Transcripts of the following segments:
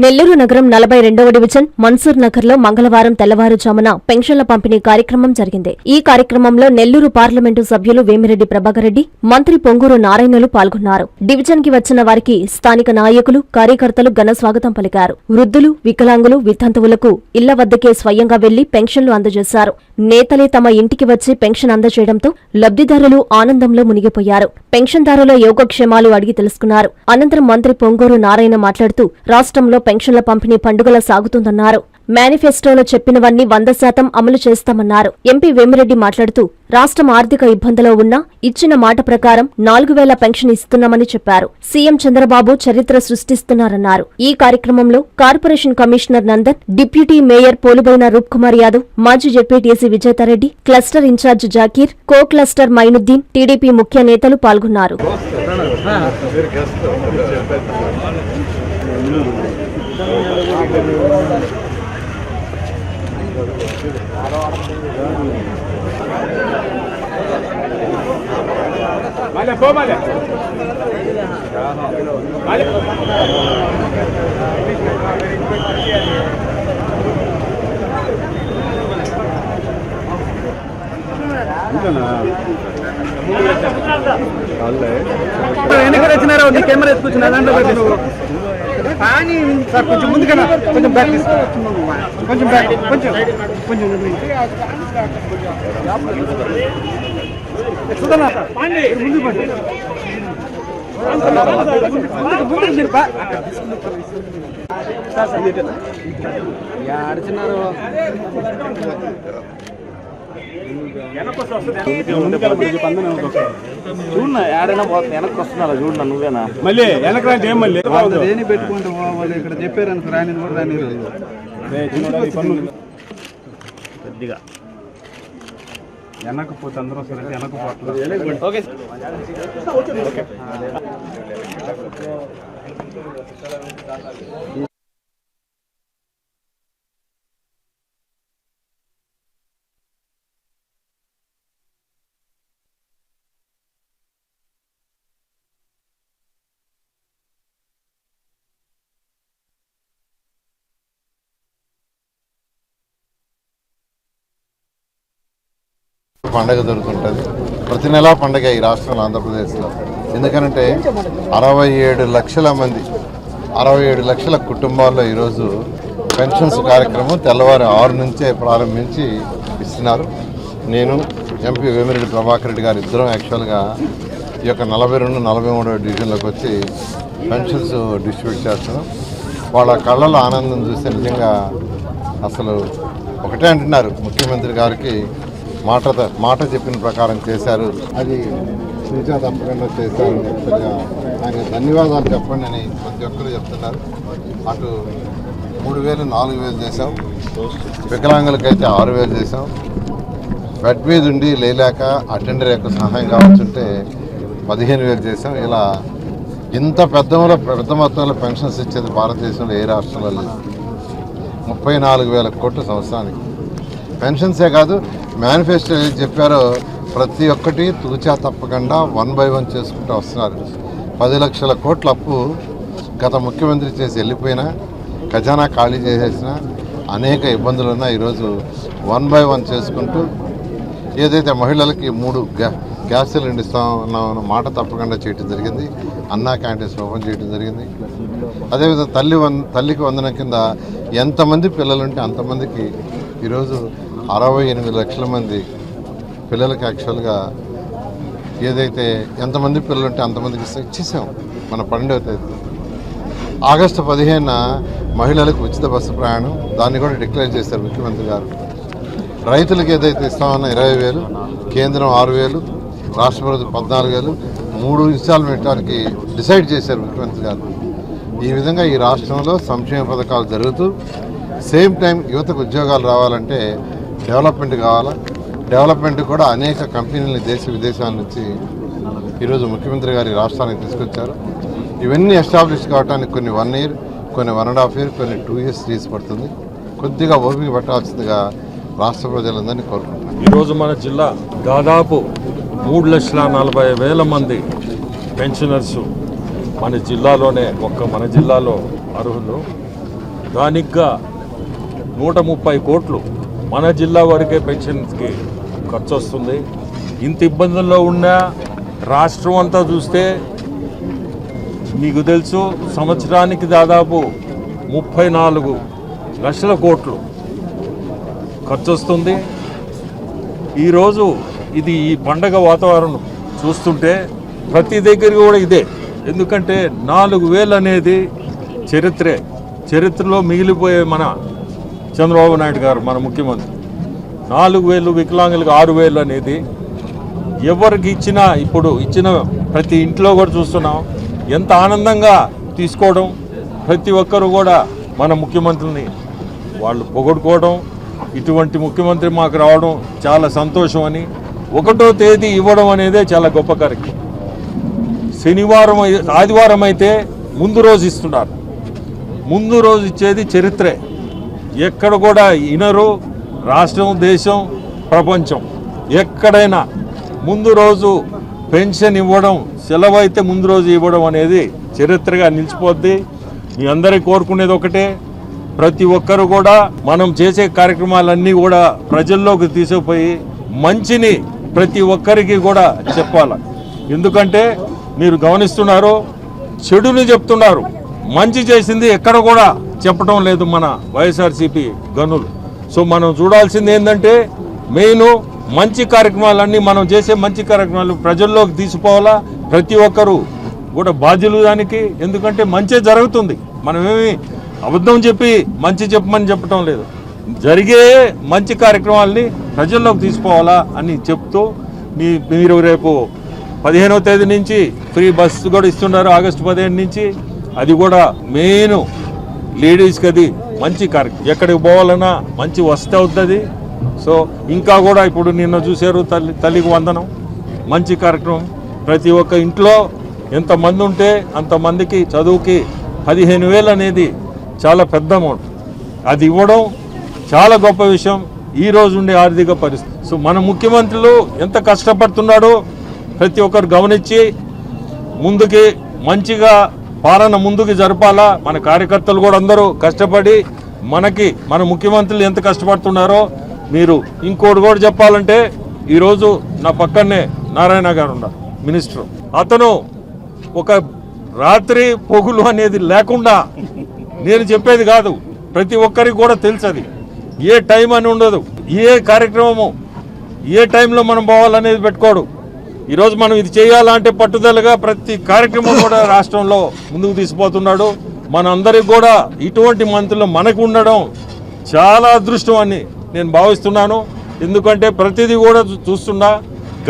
నెల్లూరు నగరం నలభై రెండవ డివిజన్ మన్సూర్ నగర్లో మంగళవారం తెల్లవారుజామున పెన్షన్ల పంపిణీ కార్యక్రమం జరిగింది. ఈ కార్యక్రమంలో నెల్లూరు పార్లమెంటు సభ్యులు వేమిరెడ్డి ప్రభాకర్ రెడ్డి మంత్రి పొంగూరు నారాయణలు పాల్గొన్నారు. డివిజన్కి వచ్చిన వారికి స్థానిక నాయకులు కార్యకర్తలు ఘన స్వాగతం పలికారు. వృద్ధులు వికలాంగులు వితంతువులకు ఇళ్ళ వద్దకే స్వయంగా వెళ్ళి పెన్షన్లు అందజేశారు. నేతలే తమ ఇంటికి వచ్చి పెన్షన్ అందజేయడంతో లబ్ధిదారులు ఆనందంలో మునిగిపోయారు. పెన్షన్దారుల యోగక్షేమాలు అడిగి తెలుసుకున్నారు. అనంతరం మంత్రి పొంగూరు నారాయణ మాట్లాడుతూ రాష్ట్రంలో పెన్షన్ల పంపిణీ పండుగల సాగుతుందన్నారు. మేనిఫెస్టోలో చెప్పినవన్నీ వంద శాతం అమలు చేస్తామన్నారు. ఎంపీ వేమిరెడ్డి మాట్లాడుతూ రాష్ట్రం ఆర్థిక ఇబ్బందిలో ఉన్నా ఇచ్చిన మాట ప్రకారం నాలుగు వేల పెన్షన్ ఇస్తున్నామని చెప్పారు. సీఎం చంద్రబాబు చరిత్ర సృష్టిస్తున్నారన్నారు. ఈ కార్యక్రమంలో corporation commissioner Nandan deputy mayor Polubaina Roop Kumar Yadav మాజీ ZPTC Vijetha Reddy cluster incharge Zakir co cluster Mainuddin TDP ముఖ్య నేతలు పాల్గొన్నారు. మళ్ళీ పో మళ్ళీ వెనక వచ్చినారా నీ కెమెరా ఎత్తుకొచ్చిన దాంట్లో పెట్టి నువ్వు కానీ సార్ కొంచెం ముందుకన్నా కొంచెం బ్యాక్ కొంచెం బ్యాక్ కొంచెం కొంచెం చూడనా? ముందు పండి ముందుకు మీరు బా అడిచినారు చూడన్నా ఏడైనా పోతుంది వెనక్కి వస్తున్నారా? చూడన్నా నువ్వేనా? మళ్ళీ వెనక రాంటి ఏం మళ్ళీ? దేని పెట్టుకుంటే ఇక్కడ చెప్పారని రాని కూడా రాని కొద్దిగా వెనకపోతే అందరూ వస్తారంటే వెనకపోతే ఓకే. పండగ జరుగుతుంటుంది. ప్రతి నెలా పండగ ఈ రాష్ట్రంలో ఆంధ్రప్రదేశ్లో. ఎందుకంటే అరవై ఏడు లక్షల మంది అరవై ఏడు లక్షల కుటుంబాల్లో ఈరోజు పెన్షన్స్ కార్యక్రమం తెల్లవారు ఆరు నుంచే ప్రారంభించి ఇస్తున్నారు. నేను ఎంపీ వేమిరెడ్డి ప్రభాకర్ రెడ్డి గారు ఇద్దరం యాక్చువల్గా ఈ యొక్క నలభై రెండు నలభై మూడో డివిజన్లోకి వచ్చి పెన్షన్స్ డిస్ట్రిబ్యూట్ చేస్తున్నాం. వాళ్ళ కళ్ళలో ఆనందం చూస్తే నిజంగా అసలు ఒకటే అంటున్నారు ముఖ్యమంత్రి గారికి. మాట మాట చెప్పిన ప్రకారం చేశారు. అది నిజా తప్పకుండా చేశారు. ఆయన ధన్యవాదాలు చెప్పండి అని ప్రతి ఒక్కరు చెప్తున్నారు. అటు మూడు వేలు నాలుగు వేలు చేసాం వికలాంగులకైతే ఆరు వేలు చేసాం బెడ్ మీద ఉండి లేలేక అటెండర్ యొక్క సహాయం కావచ్చుంటే పదిహేను వేలు చేసాం ఇలా ఇంత పెద్ద పెద్ద మొత్తంలో పెన్షన్స్ ఇచ్చేది భారతదేశంలో ఏ రాష్ట్రంలో లేదు. ముప్పై నాలుగు వేల కోట్ల సంవత్సరానికి. పెన్షన్సే కాదు మేనిఫెస్టో ఏది చెప్పారో ప్రతి ఒక్కటి తూచా తప్పకుండా వన్ బై వన్ చేసుకుంటూ వస్తున్నారు. పది లక్షల కోట్ల అప్పు గత ముఖ్యమంత్రి చేసి వెళ్ళిపోయినా ఖజానా ఖాళీ చేసేసిన అనేక ఇబ్బందులు ఉన్నా ఈరోజు వన్ బై వన్ చేసుకుంటూ ఏదైతే మహిళలకి మూడు గ్యా గ్యాస్ సిలిండర్ ఇస్తామన్న మాట తప్పకుండా చేయడం జరిగింది. అన్నా క్యాంటీన్స్ ఓపెన్ చేయడం జరిగింది. అదేవిధంగా తల్లి వన్ తల్లికి వందనం కింద ఎంతమంది పిల్లలుంటే అంతమందికి ఈరోజు అరవై ఎనిమిది లక్షల మంది పిల్లలకి యాక్చువల్గా ఏదైతే ఎంతమంది పిల్లలు ఉంటే అంతమందికి ఇచ్చేసాం మన పన్నెండవ తేదీ. ఆగస్టు పదిహేనున మహిళలకు ఉచిత బస్సు ప్రయాణం. దాన్ని కూడా డిక్లేర్ చేశారు ముఖ్యమంత్రి గారు. రైతులకు ఏదైతే ఇస్తామన్న ఇరవై వేలు కేంద్రం ఆరు వేలు రాష్ట్ర ప్రభుత్వం పద్నాలుగు వేలు మూడు ఇన్స్టాల్మెంట్ వారికి డిసైడ్ చేశారు ముఖ్యమంత్రి గారు. ఈ విధంగా ఈ రాష్ట్రంలో సంక్షేమ పథకాలు జరుగుతూ సేమ్ టైం యువతకు ఉద్యోగాలు రావాలంటే డెవలప్మెంట్ కావాలా? డెవలప్మెంట్ కూడా అనేక కంపెనీలని దేశ విదేశాల నుంచి ఈరోజు ముఖ్యమంత్రి గారి రాష్ట్రానికి తీసుకొచ్చారు. ఇవన్నీ ఎస్టాబ్లిష్ కావడానికి కొన్ని వన్ ఇయర్ కొన్ని వన్ అండ్ హాఫ్ ఇయర్ కొన్ని టూ ఇయర్స్ తీసి పడుతుంది. కొద్దిగా ఓపిక పట్టాల్సిందిగా రాష్ట్ర ప్రజలందరినీ కోరుకుంటున్నాను. ఈరోజు మన జిల్లా దాదాపు మూడు లక్షల నలభై వేల మంది పెన్షనర్స్ మన జిల్లాలోనే ఒక్క మన జిల్లాలో అర్హులు. దానిగ్గా నూట ముప్పై కోట్లు మన జిల్లా వరకే పెన్షన్స్కి ఖర్చు వస్తుంది ఇంత ఇబ్బందుల్లో ఉన్న రాష్ట్రం అంతా చూస్తే మీకు తెలుసు సంవత్సరానికి దాదాపు ముప్పై నాలుగు లక్షల కోట్లు ఖర్చు వస్తుంది ఈరోజు ఇది ఈ పండగ వాతావరణం చూస్తుంటే ప్రతి దగ్గర కూడా ఇదే. ఎందుకంటే నాలుగు వేలు అనేది చరిత్రే. చరిత్రలో మిగిలిపోయే మన చంద్రబాబు నాయుడు గారు మన ముఖ్యమంత్రి. నాలుగు వేలు వికలాంగులకు ఆరు వేలు అనేది ఎవరికి ఇచ్చినా ఇప్పుడు ఇచ్చిన ప్రతి ఇంట్లో కూడా చూస్తున్నాం. ఎంత ఆనందంగా తీసుకోవడం ప్రతి ఒక్కరు కూడా మన ముఖ్యమంత్రిని వాళ్ళు పొగడుకోవడం ఇటువంటి ముఖ్యమంత్రి మాకు రావడం చాలా సంతోషం అని ఒకటో తేదీ ఇవ్వడం అనేదే చాలా గొప్ప కార్యక్రమం. శనివారం ఆదివారం అయితే ముందు రోజు ఇస్తున్నారు. ముందు రోజు ఇచ్చేది చరిత్రే. ఎక్కడ కూడా ఇనరు రాష్ట్రం దేశం ప్రపంచం. ఎక్కడైనా ముందు రోజు పెన్షన్ ఇవ్వడం సెలవు అయితే ముందు రోజు ఇవ్వడం అనేది చరిత్రగా నిలిచిపోద్ది. మీ అందరికీ కోరుకునేది ఒకటే ప్రతి ఒక్కరు కూడా మనం చేసే కార్యక్రమాలన్నీ కూడా ప్రజల్లోకి తీసుకుపోయి మంచిని ప్రతి ఒక్కరికి కూడా చెప్పాలి. ఎందుకంటే మీరు గమనిస్తున్నారు చెడుని చెప్తున్నారు. మంచి చేసింది ఎక్కడ కూడా చెప్పడం లేదు మన వైఎస్ఆర్సీపీ గనులు. సో మనం చూడాల్సింది ఏంటంటే మెయిన్ మంచి కార్యక్రమాలన్నీ మనం చేసే మంచి కార్యక్రమాలు ప్రజల్లోకి తీసుకోవాలా? ప్రతి ఒక్కరూ కూడా బాధ్యులు దానికి. ఎందుకంటే మంచి జరుగుతుంది. మనమేమి అబద్ధం చెప్పి మంచి చెప్పమని చెప్పడం లేదు. జరిగే మంచి కార్యక్రమాలని ప్రజల్లోకి తీసుకోవాలా అని చెప్తూ మీ మీరు రేపు పదిహేనవ తేదీ నుంచి ఫ్రీ బస్సు కూడా ఇస్తున్నారు ఆగస్టు పదిహేను నుంచి. అది కూడా మెయిన్ లేడీస్కి అది మంచి కార్యక్రమం ఎక్కడికి పోవాలన్నా మంచి వస్తే అవుతుంది. సో ఇంకా కూడా ఇప్పుడు నిన్న చూశారు తల్లి తల్లికి వందనం. మంచి కార్యక్రమం. ప్రతి ఒక్క ఇంట్లో ఎంతమంది ఉంటే అంతమందికి చదువుకి పదిహేను వేలు అనేది చాలా పెద్ద అమౌంట్. అది ఇవ్వడం చాలా గొప్ప విషయం. ఈ ఉండే ఆర్థిక పరిస్థితి. సో మన ముఖ్యమంత్రులు ఎంత కష్టపడుతున్నాడో ప్రతి ఒక్కరు గమనించి ముందుకి మంచిగా పాలన ముందుకు జరపాలా? మన కార్యకర్తలు కూడా అందరూ కష్టపడి మనకి మన ముఖ్యమంత్రులు ఎంత కష్టపడుతున్నారో మీరు ఇంకోటి కూడా చెప్పాలంటే ఈరోజు నా పక్కనే నారాయణ గారు ఉన్నారు మినిస్టర్. అతను ఒక రాత్రి పొగులు అనేది లేకుండా నేను చెప్పేది కాదు ప్రతి ఒక్కరికి కూడా తెలుసది ఏ టైం అని ఉండదు ఏ కార్యక్రమము ఏ టైంలో మనం పోవాలనేది పెట్టుకోడు. ఈరోజు మనం ఇది చేయాలంటే పట్టుదలగా ప్రతి కార్యక్రమం కూడా రాష్ట్రంలో ముందుకు తీసుకుపోతున్నాడు. మనందరికి కూడా ఇటువంటి మంత్రులు మనకు ఉండడం చాలా అదృష్టం అని నేను భావిస్తున్నాను. ఎందుకంటే ప్రతిదీ కూడా చూస్తున్నా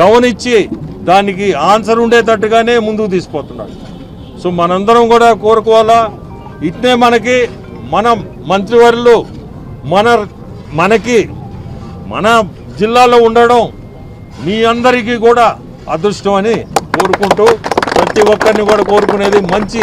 గమనించి దానికి ఆన్సర్ ఉండేటట్టుగానే ముందుకు తీసుకుపోతున్నాడు. సో మనందరం కూడా కోరుకోవాలా? ఇట్నే మనకి మన మంత్రివర్యులు మన మనకి మన జిల్లాలో ఉండడం మీ అందరికీ కూడా అదృష్టం అని కోరుకుంటూ ప్రతి ఒక్కరిని కూడా కోరుకునేది మంచి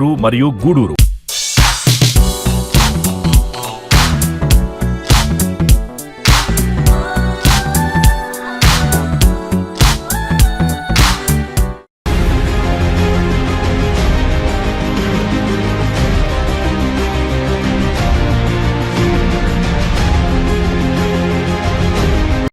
నెల్లూరు మరియు గూడూరు.